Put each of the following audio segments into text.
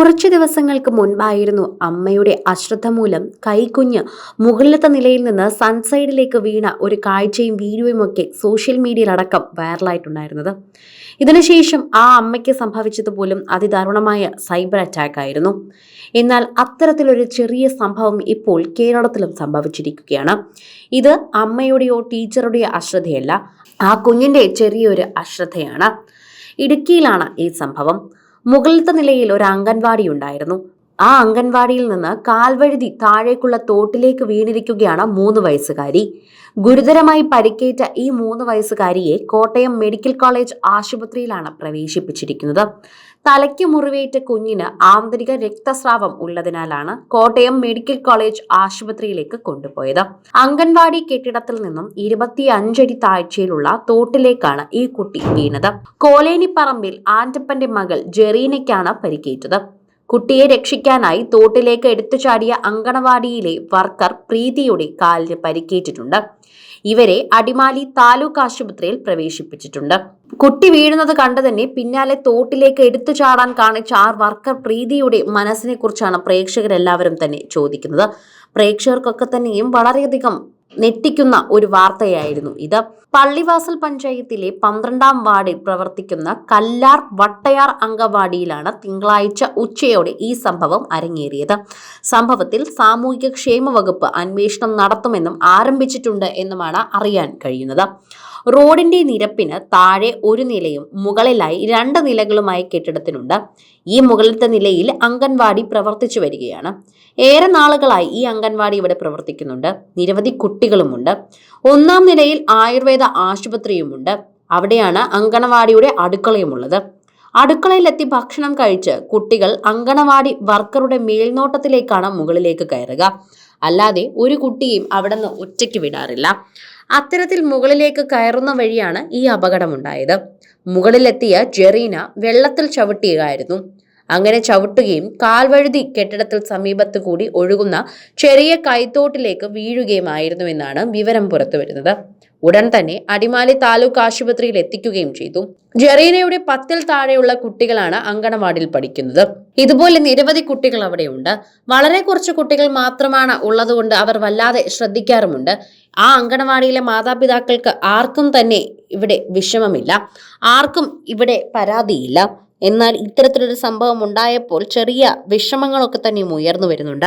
കുറച്ചു ദിവസങ്ങൾക്ക് മുൻപായിരുന്നു അമ്മയുടെ അശ്രദ്ധ മൂലം കൈക്കുഞ്ഞ് മുകളിലത്തെ നിലയിൽ നിന്ന് സൺസൈഡിലേക്ക് വീണ ഒരു കാഴ്ചയും വീഡിയോയും ഒക്കെ സോഷ്യൽ മീഡിയയിലടക്കം വൈറലായിട്ടുണ്ടായിരുന്നത്. ഇതിനുശേഷം ആ അമ്മയ്ക്ക് സംഭവിച്ചതുപോലും അതിദാരുണമായ സൈബർ അറ്റാക്ക് ആയിരുന്നു എന്നാൽ അത്തരത്തിലൊരു ചെറിയ സംഭവം ഇപ്പോൾ കേരളത്തിലും സംഭവിച്ചിരിക്കുകയാണ്. ഇത് അമ്മയുടെയോ ടീച്ചറുടെയോ അശ്രദ്ധയല്ല ആ കുഞ്ഞിന്റെ ചെറിയൊരു അശ്രദ്ധയാണ്. ഇടുക്കിയിലാണ് ഈ സംഭവം. മുകളിലത്തെ നിലയിൽ ഒരു അംഗൻവാടി ഉണ്ടായിരുന്നു ആ അംഗൻവാടിയിൽ നിന്ന് കാൽവഴുതി താഴേക്കുള്ള തോട്ടിലേക്ക് വീണിരിക്കുകയാണ് മൂന്ന് വയസ്സുകാരി. ഗുരുതരമായി പരിക്കേറ്റ ഈ മൂന്ന് വയസ്സുകാരിയെ കോട്ടയം മെഡിക്കൽ കോളേജ് ആശുപത്രിയിലാണ് പ്രവേശിപ്പിച്ചിരിക്കുന്നത്. തലയ്ക്ക് മുറിവേറ്റ കുഞ്ഞിന് ആന്തരിക രക്തസ്രാവം ഉള്ളതിനാലാണ് കോട്ടയം മെഡിക്കൽ കോളേജ് ആശുപത്രിയിലേക്ക് കൊണ്ടുപോയത്. അംഗൻവാടി കെട്ടിടത്തിൽ നിന്നും ഇരുപത്തി അഞ്ചടി താഴ്ചയിലുള്ള തോട്ടിലേക്കാണ് ഈ കുട്ടി വീണത്. കോലേനിപ്പറമ്പിൽ ആന്റപ്പന്റെ മകൾ ജെറീനയ്ക്കാണ് പരിക്കേറ്റത്. കുട്ടിയെ രക്ഷിക്കാനായി തോട്ടിലേക്ക് എടുത്തു ചാടിയ അങ്കണവാടിയിലെ വർക്കർ പ്രീതിയുടെ കാലിന് പരിക്കേറ്റിട്ടുണ്ട്. ഇവരെ അടിമാലി താലൂക്ക് ആശുപത്രിയിൽ പ്രവേശിപ്പിച്ചിട്ടുണ്ട്. കുട്ടി വീഴുന്നത് കണ്ടു തന്നെ പിന്നാലെ തോട്ടിലേക്ക് എടുത്തു ചാടാൻ കാണിച്ച ആ വർക്കർ പ്രീതിയുടെ മനസ്സിനെ കുറിച്ചാണ് പ്രേക്ഷകരെല്ലാവരും തന്നെ ചോദിക്കുന്നത്. പ്രേക്ഷകർക്കൊക്കെ തന്നെയും വളരെയധികം നെട്ടിക്കുന്ന ഒരു വാർത്തയായിരുന്നു ഇത്. പള്ളിവാസൽ പഞ്ചായത്തിലെ പന്ത്രണ്ടാം വാർഡിൽ പ്രവർത്തിക്കുന്ന കല്ലാർ വട്ടയാർ അംഗവാടിയിലാണ് തിങ്കളാഴ്ച ഉച്ചയോടെ ഈ സംഭവം അരങ്ങേറിയത്. സംഭവത്തിൽ സാമൂഹിക ക്ഷേമ വകുപ്പ് അന്വേഷണം നടത്തുമെന്നും ആരംഭിച്ചിട്ടുണ്ട് എന്നുമാണ് അറിയാൻ കഴിയുന്നത്. റോഡിന്റെ നിരപ്പിന് താഴെ ഒരു നിലയും മുകളിലായി രണ്ട് നിലകളുമായി കെട്ടിടത്തിനുണ്ട്. ഈ മുകളിലത്തെ നിലയിൽ അംഗൻവാടി പ്രവർത്തിച്ചു വരികയാണ്. ഏറെ നാളുകളായി ഈ അംഗൻവാടി ഇവിടെ പ്രവർത്തിക്കുന്നുണ്ട്. നിരവധി കുട്ടികളുമുണ്ട്. ഒന്നാം നിലയിൽ ആയുർവേദ ആശുപത്രിയുമുണ്ട്. അവിടെയാണ് അങ്കണവാടിയുടെ അടുക്കളയുമുള്ളത്. അടുക്കളയിലെത്തി ഭക്ഷണം കഴിച്ച് കുട്ടികൾ അങ്കണവാടി വർക്കറുടെ മേൽനോട്ടത്തിലേക്കാണ് മുകളിലേക്ക് കയറുക. അല്ലാതെ ഒരു കുട്ടിയും അവിടെ നിന്ന് ഒറ്റയ്ക്ക് വിടാറില്ല. അത്തരത്തിൽ മുകളിലേക്ക് കയറുന്ന വഴിയാണ് ഈ അപകടമുണ്ടായത്. മുകളിലെത്തിയ ജെറീന വെള്ളത്തിൽ ചവിട്ടുകയായിരുന്നു അങ്ങനെ ചവിട്ടുകയും കാൽവഴുതി കെട്ടിടത്തിൽ സമീപത്ത് കൂടി ഒഴുകുന്ന ചെറിയ കൈത്തോട്ടിലേക്ക് വീഴുകയുമായിരുന്നുവെന്നാണ് വിവരം പുറത്തുവരുന്നത് ഉടൻ തന്നെ അടിമാലി താലൂക്ക് ആശുപത്രിയിൽ എത്തിക്കുകയും ചെയ്തു. ജെറീനയുടെ പത്തിൽ താഴെയുള്ള കുട്ടികളാണ് അങ്കണവാടിയിൽ പഠിക്കുന്നത്. ഇതുപോലെ നിരവധി കുട്ടികൾ അവിടെയുണ്ട്. വളരെ കുറച്ച് കുട്ടികൾ മാത്രമാണ് ഉള്ളതുകൊണ്ട് അവർ വല്ലാതെ ശ്രദ്ധിക്കാറുമുണ്ട്. ആ അങ്കണവാടിയിലെ മാതാപിതാക്കൾക്ക് ആർക്കും തന്നെ ഇവിടെ വിഷമമില്ല. ആർക്കും ഇവിടെ പരാതിയില്ല. എന്നാൽ ഇത്തരത്തിലൊരു സംഭവം ഉണ്ടായപ്പോൾ ചെറിയ വിഷമങ്ങളൊക്കെ തന്നെയും ഉയർന്നു വരുന്നുണ്ട്.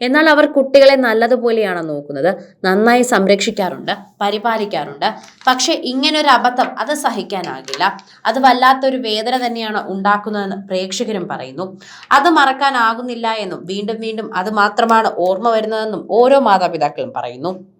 എന്നാൽ അവർ കുട്ടികളെ നല്ലതുപോലെയാണ് നോക്കുന്നത്. നന്നായി സംരക്ഷിക്കാറുണ്ട് പരിപാലിക്കാറുണ്ട്. പക്ഷെ ഇങ്ങനൊരു അബദ്ധം അത് സഹിക്കാനാകില്ല. അത് വല്ലാത്തൊരു വേദന തന്നെയാണ് ഉണ്ടാക്കുന്നതെന്ന് പ്രേക്ഷകരും പറയുന്നു. അത് മറക്കാനാകുന്നില്ല എന്നും വീണ്ടും വീണ്ടും അത് മാത്രമാണ് ഓർമ്മ വരുന്നതെന്നും ഓരോ മാതാപിതാക്കളും പറയുന്നു.